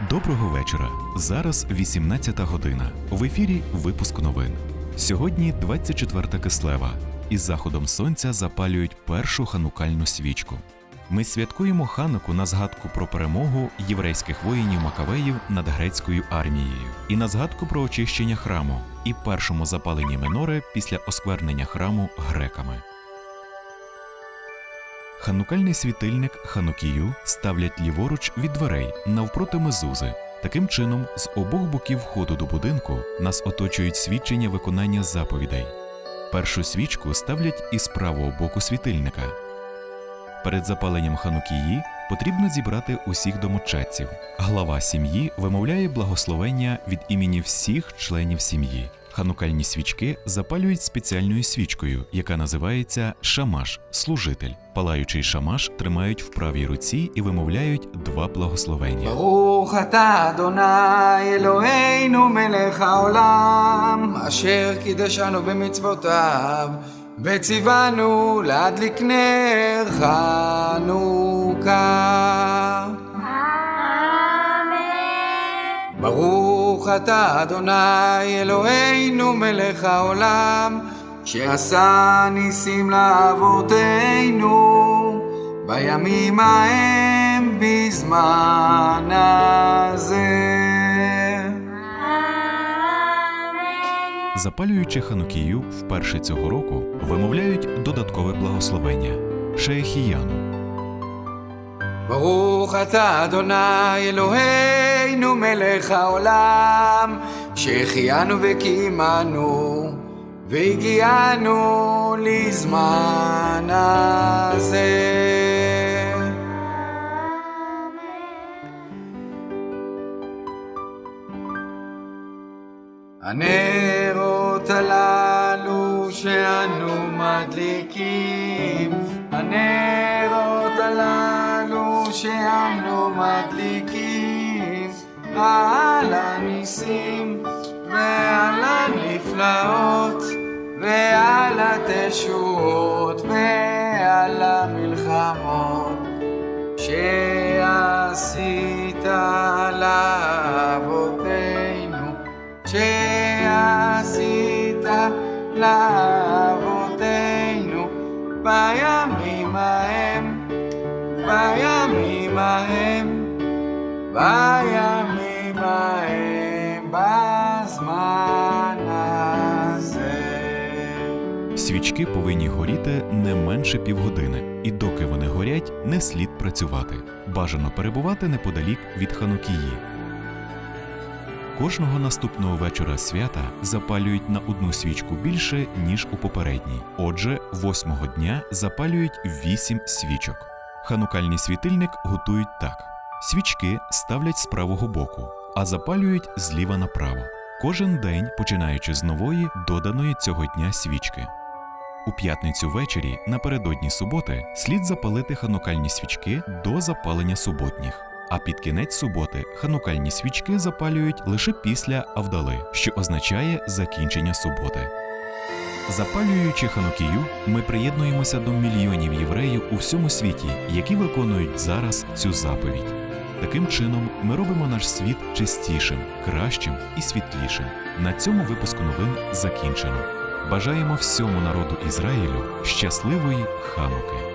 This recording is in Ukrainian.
Доброго вечора. Зараз 18 година. В ефірі випуск новин. Сьогодні 24 кислева. Із заходом сонця запалюють першу ханукальну свічку. Ми святкуємо хануку на згадку про перемогу єврейських воїнів Макавеїв над грецькою армією і на згадку про очищення храму і першому запаленні минори після осквернення храму греками. Ханукальний світильник Ханукію ставлять ліворуч від дверей навпроти мезузи. Таким чином, з обох боків входу до будинку нас оточують свідчення виконання заповідей. Першу свічку ставлять із правого боку світильника. Перед запаленням ханукії потрібно зібрати усіх домочадців. Глава сім'ї вимовляє благословення від імені всіх членів сім'ї. Ханукальні свічки запалюють спеціальною свічкою, яка називається шамаш служитель. Палаючий шамаш тримають в правій руці і вимовляють два благословення. ברוך אתה אדוני אלוהינו מלך העולם אשר קידשנו במצוותיו וציוונו להדליק נר חנוכה ברוך אתה אדוני אלוהינו מלך העולם שעשה ניסים לאבותינו בימים ההם בזמן הזה. Запалюючи ханукію вперше цього року, вимовляють додаткове благословення Шеехіяну. ברוך אתה אדוני אלוהינו מלך העולם שהחיינו וקיימנו והגיענו לזמן הזה. הנרות הללו שאנו מדליקים, הנרות הללו שאנו מדליקים, על הניסים ועל הנפלאות ועל התשועות ועל המלחמות שעשית לאבותינו, שעשית לאבותינו. בימים ההם, בימים ההם, Свічки повинні горіти не менше півгодини, і доки вони горять, не слід працювати. Бажано перебувати неподалік від ханукії. Кожного наступного вечора свята запалюють на одну свічку більше, ніж у попередній. Отже, восьмого дня запалюють вісім свічок. Ханукальний світильник готують так: свічки ставлять з правого боку, а запалюють зліва направо. Кожен день, починаючи з нової, доданої цього дня свічки. У п'ятницю ввечері напередодні суботи слід запалити ханукальні свічки до запалення суботніх. А під кінець суботи ханукальні свічки запалюють лише після Авдали, що означає закінчення суботи. Запалюючи ханукію, ми приєднуємося до мільйонів євреїв у всьому світі, які виконують зараз цю заповідь. Таким чином, ми робимо наш світ чистішим, кращим і світлішим. На цьому випуску новин закінчено. Бажаємо всьому народу Ізраїлю щасливої хануки.